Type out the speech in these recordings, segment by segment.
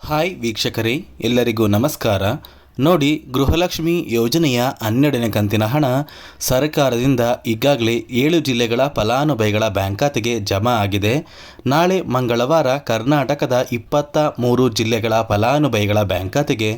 Hi ವೀಕ್ಷಕರೇ ಎಲ್ಲರಿಗೂ ನಮಸ್ಕಾರ. ನೋಡಿ ಗೃಹಲಕ್ಷ್ಮಿ ಯೋಜನೆಯ ಹನ್ನೆರಡನೇ ಕಂತಿನ ಹಣ ಸರ್ಕಾರದಿಂದ ಈಗಾಗಲೇ ಏಳು ಜಿಲ್ಲೆಗಳ ಫಲಾನುಭವಿಗಳ ಬ್ಯಾಂಕ್ ಖಾತೆಗೆ ಜಮಾ ಆಗಿದೆ. ನಾಳೆ ಮಂಗಳವಾರ ಕರ್ನಾಟಕದ ಇಪ್ಪತ್ತ ಮೂರು ಜಿಲ್ಲೆಗಳ ಫಲಾನುಭವಿಗಳ ಬ್ಯಾಂಕ್ ಖಾತೆಗೆ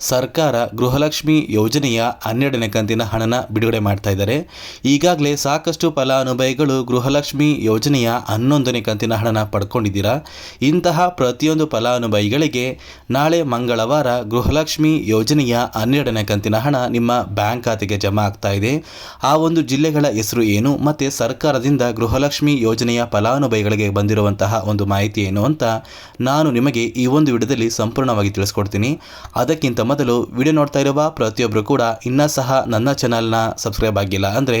ಸರ್ಕಾರ ಗೃಹಲಕ್ಷ್ಮಿ ಯೋಜನೆಯ ಹನ್ನೆರಡನೇ ಕಂತಿನ ಹಣನ ಬಿಡುಗಡೆ ಮಾಡ್ತಾ ಇದ್ದಾರೆ. ಈಗಾಗಲೇ ಸಾಕಷ್ಟು ಫಲಾನುಭವಿಗಳು ಗೃಹಲಕ್ಷ್ಮಿ ಯೋಜನೆಯ ಹನ್ನೊಂದನೇ ಕಂತಿನ ಹಣನ ಪಡ್ಕೊಂಡಿದ್ದೀರಾ. ಇಂತಹ ಪ್ರತಿಯೊಂದು ಫಲಾನುಭವಿಗಳಿಗೆ ನಾಳೆ ಮಂಗಳವಾರ ಗೃಹಲಕ್ಷ್ಮಿ ಯೋಜನೆಯ ಹನ್ನೆರಡನೇ ಕಂತಿನ ಹಣ ನಿಮ್ಮ ಬ್ಯಾಂಕ್ ಖಾತೆಗೆ ಜಮಾ ಆಗ್ತಾ ಇದೆ. ಆ ಒಂದು ಜಿಲ್ಲೆಗಳ ಹೆಸರು ಏನು ಮತ್ತು ಸರ್ಕಾರದಿಂದ ಗೃಹಲಕ್ಷ್ಮಿ ಯೋಜನೆಯ ಫಲಾನುಭವಿಗಳಿಗೆ ಬಂದಿರುವಂತಹ ಒಂದು ಮಾಹಿತಿ ಏನು ಅಂತ ನಾನು ನಿಮಗೆ ಈ ಒಂದು ವಿಡಿಯೋದಲ್ಲಿ ಸಂಪೂರ್ಣವಾಗಿ ತಿಳಿಸ್ಕೊಡ್ತೀನಿ. ಅದಕ್ಕಿಂತ ಮೊದಲು ವಿಡಿಯೋ ನೋಡ್ತಾ ಇರುವ ಪ್ರತಿಯೊಬ್ಬರು ಕೂಡ ಇನ್ನೂ ಸಹ ನನ್ನ ಚಾನಲ್ನ ಸಬ್ಸ್ಕ್ರೈಬ್ ಆಗಿಲ್ಲ ಅಂದರೆ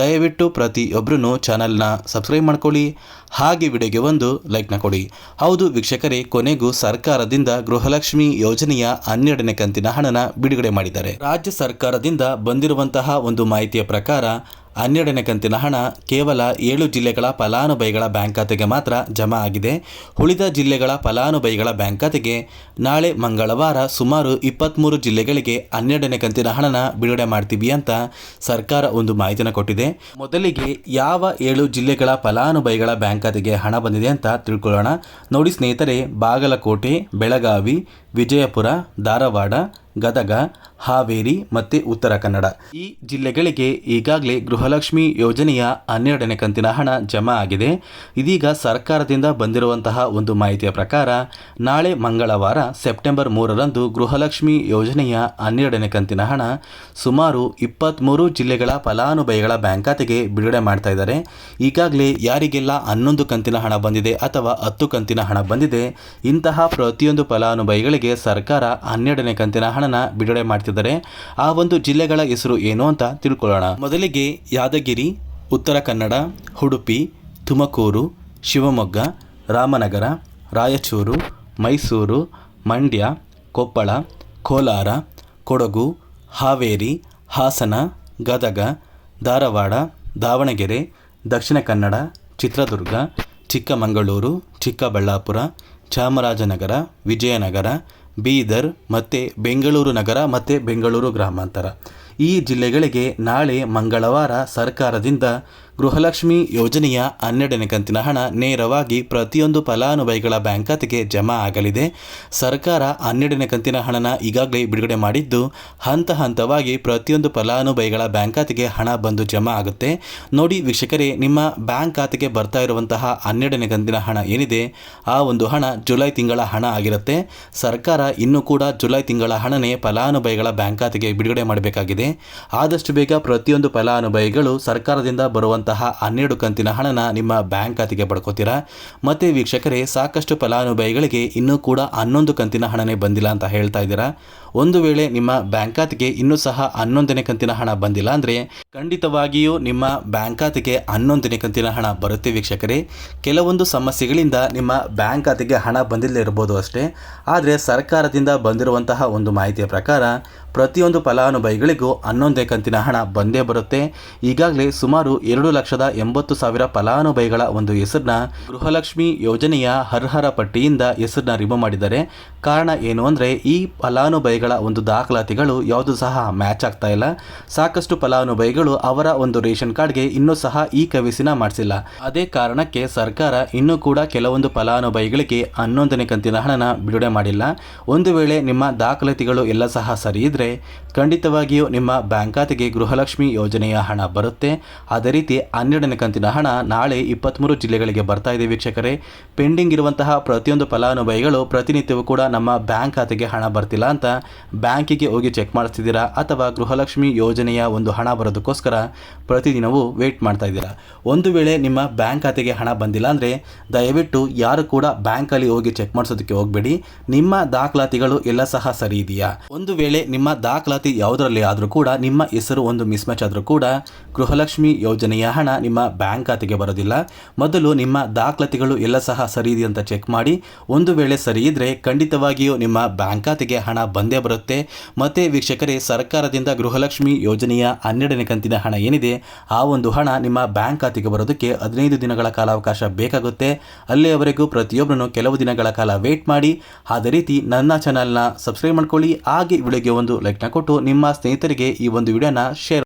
ದಯವಿಟ್ಟು ಪ್ರತಿಯೊಬ್ಬರೂ ಚಾನಲ್ನ ಸಬ್ಸ್ಕ್ರೈಬ್ ಮಾಡ್ಕೊಳ್ಳಿ. ಹಾಗೆ ವಿಡಿಯೋಗೆ ಒಂದು ಲೈಕ್ನ ಕೊಡಿ. ಹೌದು ವೀಕ್ಷಕರೇ, ಕೊನೆಗೂ ಸರ್ಕಾರದಿಂದ ಗೃಹಲಕ್ಷ್ಮಿ ಯೋಜನೆಯ ಹನ್ನೆರಡನೇ ಕಂತಿನ ಹಣನ ಬಿಡುಗಡೆ ಮಾಡಿದ್ದಾರೆ. ರಾಜ್ಯ ಸರ್ಕಾರದಿಂದ ಬಂದಿರುವಂತಹ ಒಂದು ಮಾಹಿತಿಯ ಪ್ರಕಾರ, ಹನ್ನೆರಡನೇ ಕಂತಿನ ಹಣ ಕೇವಲ ಏಳು ಜಿಲ್ಲೆಗಳ ಫಲಾನುಭವಿಗಳ ಬ್ಯಾಂಕ್ ಖಾತೆಗೆ ಮಾತ್ರ ಜಮಾ ಆಗಿದೆ. ಉಳಿದ ಜಿಲ್ಲೆಗಳ ಫಲಾನುಭವಿಗಳ ಬ್ಯಾಂಕ್ ಖಾತೆಗೆ ನಾಳೆ ಮಂಗಳವಾರ ಸುಮಾರು ಇಪ್ಪತ್ತ್ಮೂರು ಜಿಲ್ಲೆಗಳಿಗೆ ಹನ್ನೆರಡನೇ ಕಂತಿನ ಹಣನ ಬಿಡುಗಡೆ ಮಾಡ್ತೀವಿ ಅಂತ ಸರ್ಕಾರ ಒಂದು ಮಾಹಿತಿನ ಕೊಟ್ಟಿದೆ. ಮೊದಲಿಗೆ ಯಾವ ಏಳು ಜಿಲ್ಲೆಗಳ ಫಲಾನುಭವಿಗಳ ಬ್ಯಾಂಕ್ ಖಾತೆಗೆ ಹಣ ಬಂದಿದೆ ಅಂತ ತಿಳ್ಕೊಳ್ಳೋಣ. ನೋಡಿ ಸ್ನೇಹಿತರೆ, ಬಾಗಲಕೋಟೆ, ಬೆಳಗಾವಿ, ವಿಜಯಪುರ, ಧಾರವಾಡ ಗದಗ, ಹಾವೇರಿ ಮತ್ತು ಉತ್ತರ ಕನ್ನಡ. ಈ ಜಿಲ್ಲೆಗಳಿಗೆ ಈಗಾಗಲೇ ಗೃಹಲಕ್ಷ್ಮಿ ಯೋಜನೆಯ ಹನ್ನೆರಡನೇ ಕಂತಿನ ಹಣ ಜಮಾ ಆಗಿದೆ. ಇದೀಗ ಸರ್ಕಾರದಿಂದ ಬಂದಿರುವಂತಹ ಒಂದು ಮಾಹಿತಿಯ ಪ್ರಕಾರ, ನಾಳೆ ಮಂಗಳವಾರ ಸೆಪ್ಟೆಂಬರ್ ಮೂರರಂದು ಗೃಹಲಕ್ಷ್ಮಿ ಯೋಜನೆಯ ಹನ್ನೆರಡನೇ ಕಂತಿನ ಹಣ ಸುಮಾರು ಇಪ್ಪತ್ತ್ಮೂರು ಜಿಲ್ಲೆಗಳ ಫಲಾನುಭವಿಗಳ ಬ್ಯಾಂಕ್ ಖಾತೆಗೆ ಬಿಡುಗಡೆ ಮಾಡ್ತಾ ಇದ್ದಾರೆ. ಈಗಾಗಲೇ ಯಾರಿಗೆಲ್ಲ ಹನ್ನೊಂದು ಕಂತಿನ ಹಣ ಬಂದಿದೆ ಅಥವಾ ಹತ್ತು ಕಂತಿನ ಹಣ ಬಂದಿದೆ, ಇಂತಹ ಪ್ರತಿಯೊಂದು ಫಲಾನುಭವಿಗಳಿಗೆ ಸರ್ಕಾರ ಹನ್ನೆರಡನೇ ಕಂತಿನ ಹಣನ ಬಿಡುಗಡೆ ಮಾಡ್ತಿದ್ದಾರೆ. ಆ ಒಂದು ಜಿಲ್ಲೆಗಳ ಹೆಸರು ಏನು ಅಂತ ತಿಳ್ಕೊಳ್ಳೋಣ. ಮೊದಲಿಗೆ ಯಾದಗಿರಿ, ಉತ್ತರ ಕನ್ನಡ, ಉಡುಪಿ, ತುಮಕೂರು, ಶಿವಮೊಗ್ಗ, ರಾಮನಗರ, ರಾಯಚೂರು, ಮೈಸೂರು, ಮಂಡ್ಯ, ಕೊಪ್ಪಳ, ಕೋಲಾರ, ಕೊಡಗು, ಹಾವೇರಿ, ಹಾಸನ, ಗದಗ, ಧಾರವಾಡ, ದಾವಣಗೆರೆ, ದಕ್ಷಿಣ ಕನ್ನಡ, ಚಿತ್ರದುರ್ಗ, ಚಿಕ್ಕಮಗಳೂರು, ಚಿಕ್ಕಬಳ್ಳಾಪುರ, ಚಾಮರಾಜನಗರ, ವಿಜಯನಗರ ಬೀದರ್ ಮತ್ತು ಬೆಂಗಳೂರು ನಗರ ಮತ್ತು ಬೆಂಗಳೂರು ಗ್ರಾಮಾಂತರ. ಈ ಜಿಲ್ಲೆಗಳಿಗೆ ನಾಳೆ ಮಂಗಳವಾರ ಸರ್ಕಾರದಿಂದ ಗೃಹಲಕ್ಷ್ಮಿ ಯೋಜನೆಯ ಹನ್ನೆರಡನೇ ಕಂತಿನ ಹಣ ನೇರವಾಗಿ ಪ್ರತಿಯೊಂದು ಫಲಾನುಭವಿಗಳ ಬ್ಯಾಂಕ್ ಖಾತೆಗೆ ಜಮಾ ಆಗಲಿದೆ. ಸರ್ಕಾರ ಹನ್ನೆರಡನೇ ಕಂತಿನ ಹಣನ ಈಗಾಗಲೇ ಬಿಡುಗಡೆ ಮಾಡಿದ್ದು, ಹಂತ ಹಂತವಾಗಿ ಪ್ರತಿಯೊಂದು ಫಲಾನುಭವಿಗಳ ಬ್ಯಾಂಕ್ ಖಾತೆಗೆ ಹಣ ಬಂದು ಜಮಾ ಆಗುತ್ತೆ. ನೋಡಿ ವೀಕ್ಷಕರೇ, ನಿಮ್ಮ ಬ್ಯಾಂಕ್ ಖಾತೆಗೆ ಬರ್ತಾ ಇರುವಂತಹ ಹನ್ನೆರಡನೇ ಕಂತಿನ ಹಣ ಏನಿದೆ? ಆ ಒಂದು ಹಣ ಜುಲೈ ತಿಂಗಳ ಹಣ ಆಗಿರುತ್ತೆ. ಸರ್ಕಾರ ಇನ್ನೂ ಕೂಡ ಜುಲೈ ತಿಂಗಳ ಹಣನೇ ಫಲಾನುಭವಿಗಳ ಬ್ಯಾಂಕ್ ಖಾತೆಗೆ ಬಿಡುಗಡೆ ಮಾಡಬೇಕಾಗಿದೆ. ಆದಷ್ಟು ಬೇಗ ಪ್ರತಿಯೊಂದು ಫಲಾನುಭವಿಗಳು ಸರ್ಕಾರದಿಂದ ಬರುವಂತಹ ಹನ್ನೆರಡು ಕಂತಿನ ಹಣನ ನಿಮ್ಮ ಬ್ಯಾಂಕ್ ಖಾತೆಗೆ ಪಡ್ಕೋತೀರಾ? ಮತ್ತು ವೀಕ್ಷಕರೇ, ಸಾಕಷ್ಟು ಫಲಾನುಭವಿಗಳಿಗೆ ಇನ್ನೂ ಕೂಡ ಹನ್ನೊಂದು ಕಂತಿನ ಹಣನೇ ಬಂದಿಲ್ಲ ಅಂತ ಹೇಳ್ತಾ ಇದ್ದೀರಾ? ಒಂದು ವೇಳೆ ನಿಮ್ಮ ಬ್ಯಾಂಕ್ ಖಾತೆಗೆ ಇನ್ನೂ ಸಹ ಹನ್ನೊಂದನೇ ಕಂತಿನ ಹಣ ಬಂದಿಲ್ಲ ಅಂದರೆ ಖಂಡಿತವಾಗಿಯೂ ನಿಮ್ಮ ಬ್ಯಾಂಕ್ ಖಾತೆಗೆ ಹನ್ನೊಂದನೇ ಕಂತಿನ ಹಣ ಬರುತ್ತೆ ವೀಕ್ಷಕರೇ. ಕೆಲವೊಂದು ಸಮಸ್ಯೆಗಳಿಂದ ನಿಮ್ಮ ಬ್ಯಾಂಕ್ ಖಾತೆಗೆ ಹಣ ಬಂದಿಲ್ಲದೆ ಇರ್ಬೋದು ಅಷ್ಟೇ. ಆದರೆ ಸರ್ಕಾರದಿಂದ ಬಂದಿರುವಂತಹ ಒಂದು ಮಾಹಿತಿಯ ಪ್ರಕಾರ ಪ್ರತಿಯೊಂದು ಫಲಾನುಭವಿಗಳಿಗೂ ಹನ್ನೊಂದನೇ ಕಂತಿನ ಹಣ ಬಂದೇ ಬರುತ್ತೆ. ಈಗಾಗಲೇ ಸುಮಾರು ಎರಡು ಲಕ್ಷದ ಎಂಬತ್ತು ಸಾವಿರ ಫಲಾನುಭವಿಗಳ ಒಂದು ಹೆಸರನ್ನ ಗೃಹಲಕ್ಷ್ಮಿ ಯೋಜನೆಯ ಅರ್ಹರ ಪಟ್ಟಿಯಿಂದ ಹೆಸರನ್ನ ರಿಮೂವ್ ಮಾಡಿದ್ದಾರೆ. ಕಾರಣ ಏನು ಅಂದರೆ ಈ ಫಲಾನುಭವಿಗಳ ಒಂದು ದಾಖಲಾತಿಗಳು ಯಾವುದು ಸಹ ಮ್ಯಾಚ್ ಆಗ್ತಾ ಇಲ್ಲ. ಸಾಕಷ್ಟು ಫಲಾನುಭವಿಗಳು ಅವರ ಒಂದು ರೇಷನ್ ಕಾರ್ಡ್ಗೆ ಇನ್ನೂ ಸಹ ಈ ಕವಿಸಿನ ಮಾಡಿಸಿಲ್ಲ. ಅದೇ ಕಾರಣಕ್ಕೆ ಸರ್ಕಾರ ಇನ್ನೂ ಕೂಡ ಕೆಲವೊಂದು ಫಲಾನುಭವಿಗಳಿಗೆ ಹನ್ನೊಂದನೇ ಕಂತಿನ ಹಣನ ಬಿಡುಗಡೆ ಮಾಡಿಲ್ಲ. ಒಂದು ವೇಳೆ ನಿಮ್ಮ ದಾಖಲಾತಿಗಳು ಎಲ್ಲ ಸಹ ಸರಿ ಇದ್ದರೆ ಖಂಡಿತವಾಗಿಯೂ ನಿಮ್ಮ ಬ್ಯಾಂಕ್ ಖಾತೆಗೆ ಗೃಹಲಕ್ಷ್ಮಿ ಯೋಜನೆಯ ಹಣ ಬರುತ್ತೆ. ಅದೇ ರೀತಿ ಹನ್ನೆರಡನೇ ಕಂತಿನ ಹಣ ನಾಳೆ ಇಪ್ಪತ್ತ್ಮೂರು ಜಿಲ್ಲೆಗಳಿಗೆ ಬರ್ತಾ ಇದೆ ವೀಕ್ಷಕರೇ. ಪೆಂಡಿಂಗ್ ಇರುವಂತಹ ಪ್ರತಿಯೊಂದು ಫಲಾನುಭವಿಗಳು ಪ್ರತಿನಿತ್ಯವೂ ಕೂಡ ನಮ್ಮ ಬ್ಯಾಂಕ್ ಖಾತೆಗೆ ಹಣ ಬರ್ತಿಲ್ಲ ಅಂತ ಬ್ಯಾಂಕಿಗೆ ಹೋಗಿ ಚೆಕ್ ಮಾಡಿಸ್ತಿದ್ದೀರಾ ಅಥವಾ ಗೃಹಲಕ್ಷ್ಮಿ ಯೋಜನೆಯ ಒಂದು ಹಣ ಬರೋದಕ್ಕೋಸ್ಕರ ಪ್ರತಿದಿನವೂ ವೇಟ್ ಮಾಡ್ತಾ ಇದ್ದೀರಾ? ಒಂದು ವೇಳೆ ನಿಮ್ಮ ಬ್ಯಾಂಕ್ ಖಾತೆಗೆ ಹಣ ಬಂದಿಲ್ಲ ಅಂದರೆ ದಯವಿಟ್ಟು ಯಾರು ಕೂಡ ಬ್ಯಾಂಕಲ್ಲಿ ಹೋಗಿ ಚೆಕ್ ಮಾಡಿಸೋದಕ್ಕೆ ಹೋಗಬೇಡಿ. ನಿಮ್ಮ ದಾಖಲಾತಿಗಳು ಎಲ್ಲ ಸಹ ಸರಿ ಇದೆಯಾ? ಒಂದು ವೇಳೆ ನಿಮ್ಮ ದಾಖಲಾತಿ ಯಾವುದರಲ್ಲಿ ಆದರೂ ಕೂಡ ನಿಮ್ಮ ಹೆಸರು ಒಂದು ಮಿಸ್ ಮ್ಯಾಚ್ ಆದರೂ ಕೂಡ ಗೃಹಲಕ್ಷ್ಮಿ ಯೋಜನೆಯ ಹಣ ನಿಮ್ಮ ಬ್ಯಾಂಕ್ ಖಾತೆಗೆ ಬರೋದಿಲ್ಲ. ಮೊದಲು ನಿಮ್ಮ ದಾಖಲಾತಿಗಳು ಎಲ್ಲ ಸಹ ಸರಿ ಇದೆ ಅಂತ ಚೆಕ್ ಮಾಡಿ. ಒಂದು ವೇಳೆ ಸರಿ ಇದ್ದರೆ ಖಂಡಿತವಾಗಿಯೂ ನಿಮ್ಮ ಬ್ಯಾಂಕ್ ಖಾತೆಗೆ ಹಣ ಬಂದೇ ಬರುತ್ತೆ. ಮತ್ತೆ ವೀಕ್ಷಕರೇ, ಸರ್ಕಾರದಿಂದ ಗೃಹಲಕ್ಷ್ಮಿ ಯೋಜನೆಯ ಹನ್ನೆರಡನೇ ಕಂತಿನ ಹಣ ಏನಿದೆ, ಆ ಒಂದು ಹಣ ನಿಮ್ಮ ಬ್ಯಾಂಕ್ ಖಾತೆಗೆ ಬರೋದಕ್ಕೆ ಹದಿನೈದು ದಿನಗಳ ಕಾಲಾವಕಾಶ ಬೇಕಾಗುತ್ತೆ. ಅಲ್ಲಿಯವರೆಗೂ ಪ್ರತಿಯೊಬ್ಬರನ್ನು ಕೆಲವು ದಿನಗಳ ಕಾಲ ವೇಟ್ ಮಾಡಿ. ಅದೇ ರೀತಿ ನನ್ನ ಚಾನಲ್ನ ಸಬ್ಸ್ಕ್ರೈಬ್ ಮಾಡ್ಕೊಳ್ಳಿ. ಹಾಗೆ ವಿಡಿಯೋಗೆ ಒಂದು ಲೈಕ್ನ ಕೊಟ್ಟು ನಿಮ್ಮ ಸ್ನೇಹಿತರಿಗೆ ಈ ಒಂದು ವಿಡಿಯೋನ ಶೇರ್